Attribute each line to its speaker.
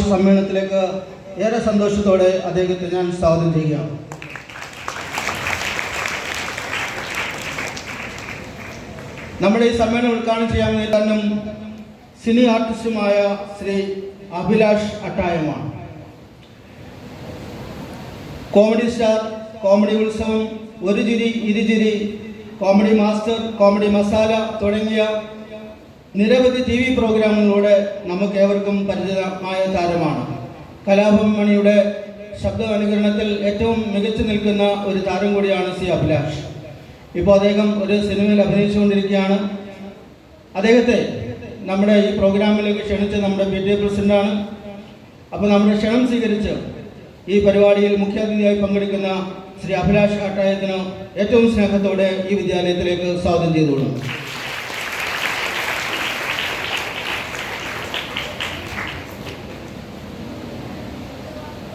Speaker 1: സമ്മേളനത്തിലേക്ക് ഏറെ സന്തോഷത്തോടെ അദ്ദേഹത്തെ ഞാൻ സ്വാഗതം ചെയ്യുകയാണ്. നമ്മുടെ ഈ സമ്മേളനം ഉദ്ഘാടനം ചെയ്യാൻ തന്നെ സിനി ആർട്ടിസ്റ്റുമായ ശ്രീ അഭിലാഷ് അട്ടായമാണ്. കോമഡി സ്റ്റാർ കോമഡി ഉത്സവം ഒരു ചിരി ഇരുചിരി കോമഡി മാസ്റ്റർ കോമഡി മസാല തുടങ്ങിയ നിരവധി ടി വി പ്രോഗ്രാമുകളിലൂടെ നമുക്ക് ഏവർക്കും പരിചിതമായ താരമാണ്. കലാഭവൻ മണിയുടെ ശബ്ദ അനുകരണത്തിൽ ഏറ്റവും മികച്ചു നിൽക്കുന്ന ഒരു താരം കൂടിയാണ് സി അഭിലാഷ്. ഇപ്പോൾ അദ്ദേഹം ഒരു സിനിമയിൽ അഭിനയിച്ചുകൊണ്ടിരിക്കുകയാണ്. അദ്ദേഹത്തെ നമ്മുടെ ഈ പ്രോഗ്രാമിലേക്ക് ക്ഷണിച്ച് നമ്മുടെ പി ടി പ്രസിഡന്റാണ്. അപ്പോൾ നമ്മുടെ ക്ഷണം സ്വീകരിച്ച് ഈ പരിപാടിയിൽ മുഖ്യാതിഥിയായി പങ്കെടുക്കുന്ന ശ്രീ അഭിലാഷ് അട്ടായത്തിന് ഏറ്റവും സ്നേഹത്തോടെ ഈ വിദ്യാലയത്തിലേക്ക് സ്വാഗതം ചെയ്തുകൊള്ളുന്നു.